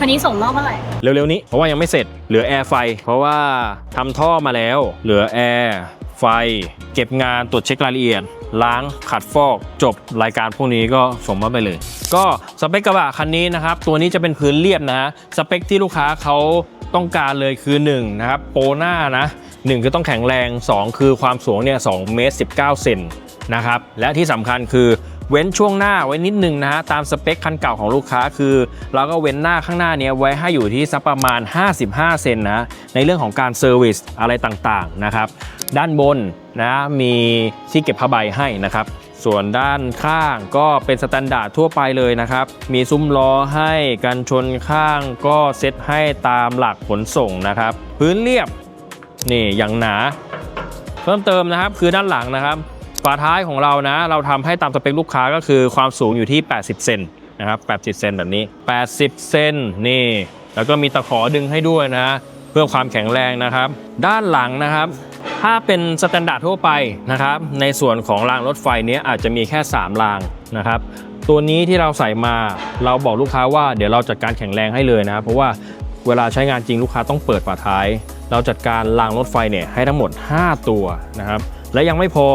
คันนี้ส่งนอกเมื่อไหร่ เร็วๆนี้ เพราะว่ายังไม่เสร็จ เหลือแอร์ไฟ เพราะว่าทำท่อมาแล้ว เหลือแอร์ไฟ เก็บงานตรวจเช็ครายละเอียด ล้างขัดฟอก จบรายการพวกนี้ก็ส่งมาไปเลย ก็สเปคกระบะคันนี้นะครับ ตัวนี้จะเป็นพื้นเรียบนะฮะสเปคที่ลูกค้าเขาต้องการเลยคือ 1 นะครับ โปรหน้านะ 1 คือต้องแข็งแรง 2 คือความสูงเนี่ย2เมตร19เซนนะครับและที่สำคัญคือ เว้นช่วงหน้าไว้นิดนึงนะฮะตามสเปคคันเก่าของลูกค้าคือ เราก็เว้นหน้าข้างหน้าเนี้ยไว้ให้อยู่ที่สักประมาณ 55 เซนนะในเรื่องของการเซอร์วิสอะไรต่างๆนะครับด้านบนนะมีที่เก็บผ้าใบให้นะครับส่วนด้านข้างก็เป็นสแตนดาร์ดทั่วไปเลยนะครับ มีซุ้มล้อให้กันชนข้างก็เซตให้ตามหลักขนส่งนะครับ พื้นเรียบนี่อย่างหนา เพิ่มเติมนะครับคือด้านหลังนะครับาท้ายของเรานะ เราทำให้ตามสเปคลูกค้าก็คือความสูงอยู่ที่ 80 เซนนะครับ80 เซนแบบนี้ 80 เซนนี่ แล้วก็มีตะขอดึงให้ด้วยนะ เพื่อความแข็งแรงนะครับ ด้านหลังนะครับ ถ้าเป็นสแตนดาร์ดทั่วไปนะครับ ในส่วนของรางรถไฟนี้อาจจะมีแค่ 3 รางนะครับตัวนี้ที่เราใส่มาเราบอกลูกค้าว่าเดี๋ยวเราจัดการแข็งแรงให้เลยนะเพราะว่าเวลาใช้งานจริงลูกค้าต้องเปิดฝาท้าย เราจัดการรางรถไฟเนี่ยให้ทั้งหมด 5 ตัวนะครับและยังไม่พอ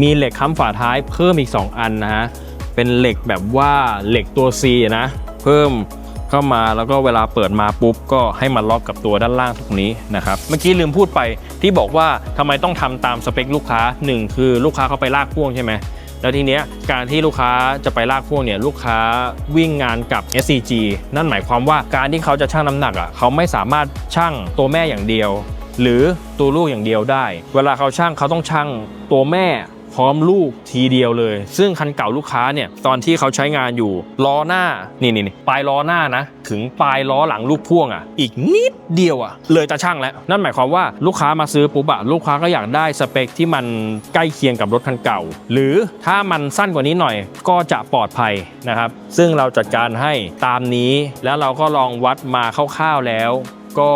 มีเหล็กค้ำฝาท้ายเพิ่มอีก 2 อันนะฮะ เป็นเหล็กแบบว่าเหล็กตัว C นะ เพิ่มเข้ามาแล้วก็เวลาเปิดมาปุ๊บก็ให้มันล็อกกับตัวด้านล่างตรงนี้นะครับ เมื่อกี้ลืมพูดไปที่บอกว่าทำไมต้องทำตามสเปคลูกค้าหนึ่งคือลูกค้าเขาไปลากพ่วงใช่ไหมแล้วทีเนี้ยการที่ลูกค้าจะไปลากพ่วงเนี่ยลูกค้าวิ่งงานกับ SCG นั่นหมายความว่าการที่เขาจะชั่งน้ำหนักอะเขาไม่สามารถชั่งตัวแม่อย่างเดียว หรือตัวลูกอย่างเดียวได้ เวลาเขาชั่งเขาต้องชั่งตัวแม่ พร้อมลูกทีเดียวเลย ซึ่งคันเก่าลูกค้าเนี่ยตอนที่เขาใช้งานอยู่ล้อหน้านี่นี่ปลายล้อหน้านะถึงปลายล้อหลังลูกพ่วงอะอีกนิดเดียวอะเลยตาช่างแล้ว นั่นหมายความว่าลูกค้ามาซื้อปุ๊บอะลูกค้าก็อยากได้สเปคที่มันใกล้เคียงกับรถคันเก่า หรือถ้ามันสั้นกว่านี้หน่อยก็จะปลอดภัยนะครับ ซึ่งเราจัดการให้ตามนี้แล้วเราก็ลองวัดมาคร่าวๆแล้ว ก็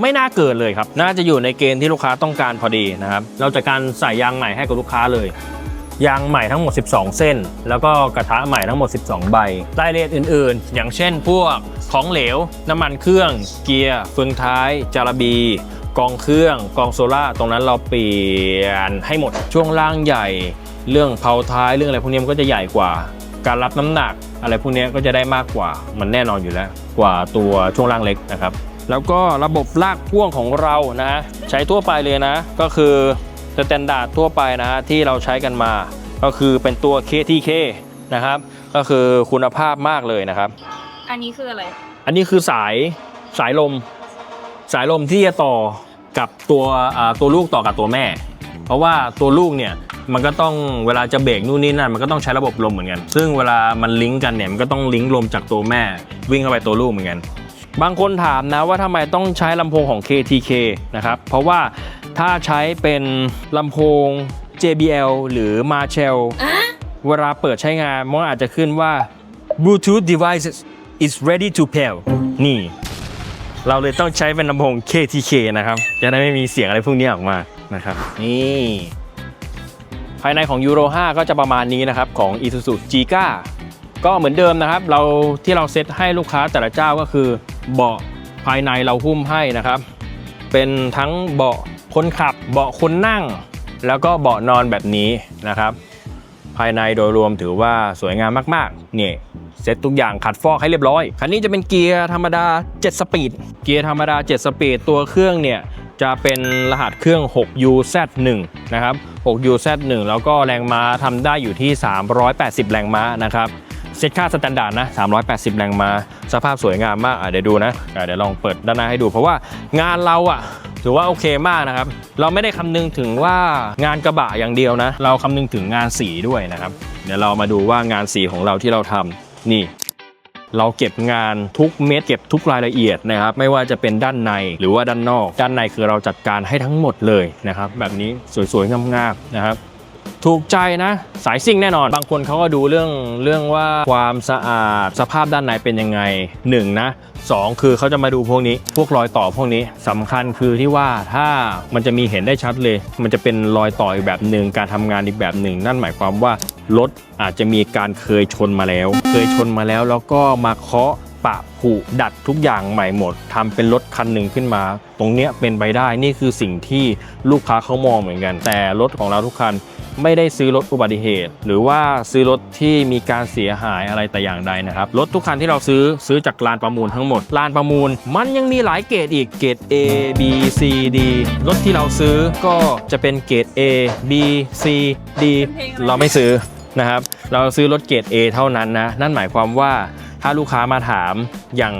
ไม่น่าเกินเลยครับ น่าจะอยู่ในเกณฑ์ที่ลูกค้าต้องการพอดีนะครับ เราจัดการใส่ยางใหม่ให้กับลูกค้าเลย ยางใหม่ทั้งหมด 12 เส้น แล้วก็กระทะใหม่ทั้งหมด 12 ใบรายละเอียดอื่นๆ อย่างเช่น พวกของเหลว น้ำมันเครื่อง เกียร์เฟืองท้าย จารบีกองเครื่องกองโซล่าตรงนั้นเราเปลี่ยนให้หมดช่วงล่างใหญ่ เรื่องเผาท้ายเรื่องอะไรพวกนี้มันก็จะใหญ่กว่า การรับน้ำหนัก อะไรพวกนี้ก็จะได้มากกว่ามันแน่นอนอยู่แล้ว กว่าตัวช่วงล่างเล็กนะครับ แล้วก็ระบบลากพ่วงของเรานะ ใช้ทั่วไปเลยนะ ก็คือสแตนดาร์ดทั่วไปนะที่เราใช้กันมา ก็คือเป็นตัว KTK นะครับ ก็คือคุณภาพมากเลยนะครับ อันนี้คืออะไร อันนี้คือสายสายลม สายลมที่จะต่อกับตัวอ่าตัวลูกต่อกับตัวแม่ เพราะว่าตัวลูกเนี่ยมันก็ต้องเวลาจะเบรกนู่นนี่นั่นมันก็ต้องใช้ระบบลมเหมือนกัน ซึ่งเวลามันลิงก์กันเนี่ยมันก็ต้องลิงก์ลมจากตัวแม่ วิ่งเข้าไปตัวลูกเหมือนกัน บางคนถามนะว่าทำไมต้องใช้ลำโพงของ KTK นะครับ เพราะว่าถ้าใช้เป็นลำโพง JBL หรือ Marshall เวลาเปิดใช้งานมันอาจจะขึ้นว่า Bluetooth devices is ready to pair นี่ เราเลยต้องใช้เป็นลำโพง KTK นะครับ จะได้ไม่มีเสียงอะไรพวกนี้ออกมานะครับ นี่ภายในของ Euro 5 ก็จะประมาณนี้นะครับ ของ Isuzu g ก็เหมือนเดิมนะครับ เราที่เราเซตให้ลูกค้าแต่ละเจ้าก็คือ เบาะภายในเราหุ้มให้นะครับ เป็นทั้งเบาะคนขับ เบาะคนนั่ง แล้วก็เบาะนอนแบบนี้นะครับ ภายในโดยรวมถือว่าสวยงามมากๆนี่เซ็ตทุกอย่างขัดฟอกให้เรียบร้อย คันนี้จะเป็นเกียร์ธรรมดา 7 สปีด เกียร์ธรรมดา 7 สปีด ตัวเครื่องเนี่ยจะเป็นรหัสเครื่อง 6UZ1 นะครับ 6UZ1 แล้วก็แรงม้าทำได้อยู่ที่ 380 แรงม้านะครับ เซตค่าสแตนดาร์ดนะ 380 แรงมา สภาพสวยงามมากเดี๋ยวดูนะะเดี๋ยวลองเปิดด้านหน้าให้ดู เพราะว่างานเราอะถือว่าโอเคมากนะครับ เราไม่ได้คำนึงถึงว่างานกระบะอย่างเดียวนะ เราคำนึงถึงงานสีด้วยนะครับ เดี๋ยวเรามาดูว่างานสีของเราที่เราทำนี่เราเก็บงานทุกเม็ดเก็บทุกรายละเอียดนะครับไม่ว่าจะเป็นด้านในหรือว่าด้านนอก ด้านในคือเราจัดการให้ทั้งหมดเลยนะครับแบบนี้สวยๆงามๆนะครับ ถูกใจนะ สายซิ่งแน่นอน บางคนเขาก็ดูเรื่องเรื่องว่าความสะอาดสภาพด้านในเป็นยังไงหนึ่งนะสองคือเขาจะมาดูพวกนี้ พวกรอยต่อพวกนี้สำคัญคือที่ว่าถ้ามันจะมีเห็นได้ชัดเลย มันจะเป็นรอยต่ออีกแบบหนึ่งการทำงานอีกแบบหนึ่ง นั่นหมายความว่ารถอาจจะมีการเคยชนมาแล้ว เคยชนมาแล้วแล้วก็มาเคาะปะผุดัดทุกอย่างใหม่หมดทำเป็นรถคันหนึ่งขึ้นมา ตรงเนี้ยเป็นไปได้นี่คือสิ่งที่ลูกค้าเขามองเหมือนกัน แต่รถของเราทุกคัน ไม่ได้ซื้อรถอุบัติเหตุ หรือว่าซื้อรถที่มีการเสียหายอะไรแต่อย่างใดนะครับ รถทุกคันที่เราซื้อซื้อจากลานประมูลทั้งหมดลานประมูล มันยังมีหลายเกรดอีกเกรด A B C D รถที่เราซื้อก็จะเป็นเกรด A B C D เรเราไม่ซื้อนะครับ เราซื้อรถเกรด A เท่านั้นนะ นั่นหมายความว่าถ้าลูกค้ามาถามอย่าง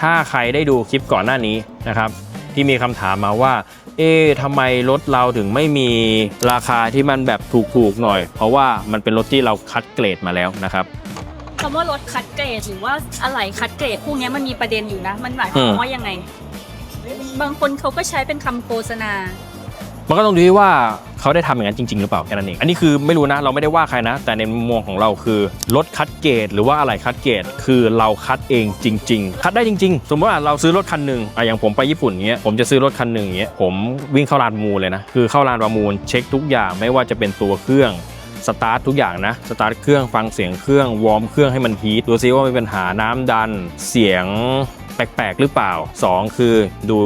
ถ้าใครได้ดูคลิปก่อนหน้านี้นะครับ ที่มีคำถามมาว่า เอ๊ะทำไมรถเราถึงไม่มีราคาที่มันแบบถูกๆหน่อย เพราะว่ามันเป็นรถที่เราคัดเกรดมาแล้วนะครับคำว่ารถคัดเกรดหรือว่าอะไรคัดเกรดพวกเนี้ยมันมีประเด็นอยู่นะ มันหมายควาอืมมว่ายังไง บางคนเขาก็ใช้เป็นคำโฆษณา มันก็ต้องดูที่ว่า เขาได้ทำอย่างนั้นจริง ๆ หรือเปล่าแค่นั้นเองอันนี้คือไม่รู้นะเราไม่ได้ว่าใครนะ แต่ในมุมมองของเราคือรถคัดเกรดหรือว่าอะไรคัดเกรดคือเราคัดเองจริง ๆ คัดได้จริง ๆ สมมติว่าเราซื้อรถคันหนึ่งอะอย่างผมไปญี่ปุ่นเงี้ยผมจะซื้อรถคันหนึ่งเงี้ยผมวิ่งเข้าลานประมูลเลยนะคือเข้าลานประมูลเช็คทุกอย่างไม่ว่าจะเป็นตัวเครื่อง สตาร์ททุกอย่างนะ สตาร์ทเครื่องฟังเสียงเครื่อง วอร์มเครื่องให้มันฮีทดูซิว่ามีปัญหาน้ำดัน เสียง แปลกๆหรือเปล่า 2 คือดู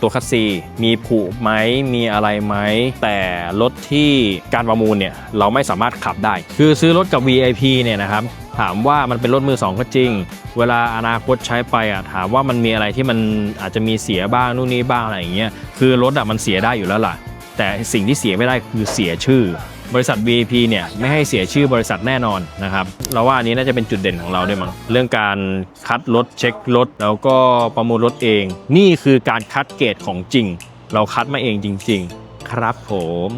ตัวคัสซีมีผุไหมมีอะไรไหม แต่รถที่การประมูลเนี่ยเราไม่สามารถขับได้ คือซื้อรถกับ VIP เนี่ยนะครับถามว่ามันเป็นรถมือสองก็จริง เวลาอนาคตใช้ไปอะถามว่ามันมีอะไรที่มันอาจจะมีเสียบ้างนู่นนี่บ้างอะไรอย่างเงี้ยคือรถอะมันเสียได้อยู่แล้วล่ะ แต่สิ่งที่เสียไม่ได้คือเสียชื่อ บริษัท VIP เนี่ยไม่ให้เสียชื่อบริษัทแน่นอนนะครับเราว่าอันนี้น่าจะเป็นจุดเด่นของเราด้วยมั้งเรื่องการคัดรถเช็ครถแล้วก็ประมูลรถเอง นี่คือการคัดเกรดของจริง เราคัดมาเองจริง ๆ ครับผม